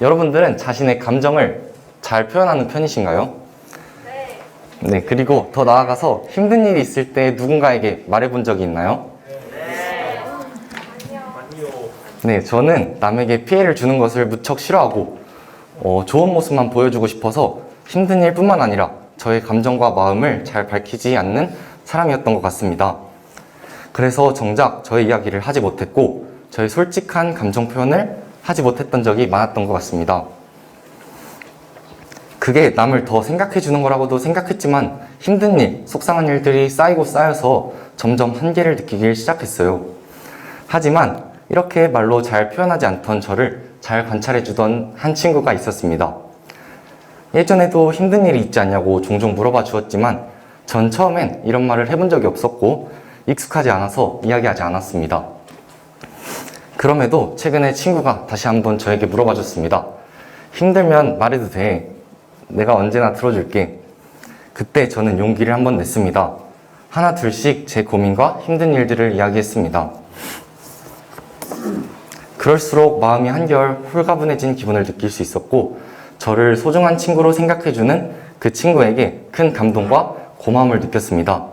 여러분들은 자신의 감정을 잘 표현하는 편이신가요? 네. 네, 그리고 더 나아가서 힘든 일이 있을 때 누군가에게 말해본 적이 있나요? 네, 저는 남에게 피해를 주는 것을 무척 싫어하고 어, 좋은 모습만 보여주고 싶어서 힘든 일뿐만 아니라 저의 감정과 마음을 잘 밝히지 않는 사람이었던 것 같습니다. 그래서 정작 저의 이야기를 하지 못했고 저의 솔직한 감정 표현을 하지 못했던 적이 많았던 것 같습니다. 그게 남을 더 생각해 주는 거라고도 생각했지만 힘든 일, 속상한 일들이 쌓이고 쌓여서 점점 한계를 느끼기 시작했어요. 하지만 이렇게 말로 잘 표현하지 않던 저를 잘 관찰해 주던 한 친구가 있었습니다. 예전에도 힘든 일이 있지 않냐고 종종 물어봐 주었지만 전 처음엔 이런 말을 해본 적이 없었고 익숙하지 않아서 이야기하지 않았습니다. 그럼에도 최근에 친구가 다시 한번 저에게 물어봐 줬습니다. 힘들면 말해도 돼. 내가 언제나 들어줄게. 그때 저는 용기를 한번 냈습니다. 하나 둘씩 제 고민과 힘든 일들을 이야기했습니다. 그럴수록 마음이 한결 홀가분해진 기분을 느낄 수 있었고, 저를 소중한 친구로 생각해주는 그 친구에게 큰 감동과 고마움을 느꼈습니다.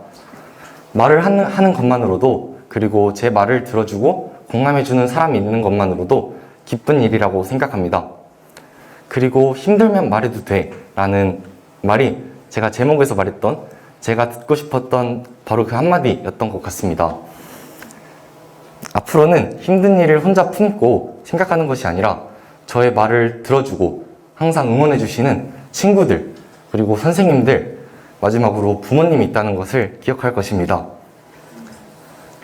말을 하는, 것만으로도, 그리고 제 말을 들어주고 공감해주는 사람이 있는 것만으로도 기쁜 일이라고 생각합니다. 그리고 힘들면 말해도 돼 라는 말이 제가 제목에서 말했던 제가 듣고 싶었던 바로 그 한마디였던 것 같습니다. 앞으로는 힘든 일을 혼자 품고 생각하는 것이 아니라 저의 말을 들어주고 항상 응원해주시는 친구들 그리고 선생님들 마지막으로 부모님이 있다는 것을 기억할 것입니다.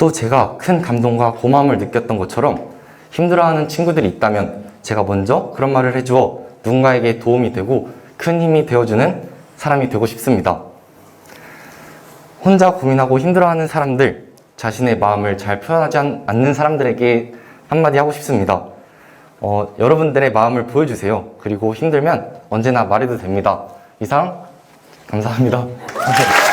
또 제가 큰 감동과 고마움을 느꼈던 것처럼 힘들어하는 친구들이 있다면 제가 먼저 그런 말을 해주어 누군가에게 도움이 되고 큰 힘이 되어주는 사람이 되고 싶습니다. 혼자 고민하고 힘들어하는 사람들, 자신의 마음을 잘 표현하지 않- 않는 사람들에게 한마디 하고 싶습니다. 어, 여러분들의 마음을 보여주세요. 그리고 힘들면 언제나 말해도 됩니다. 이상, 감사합니다.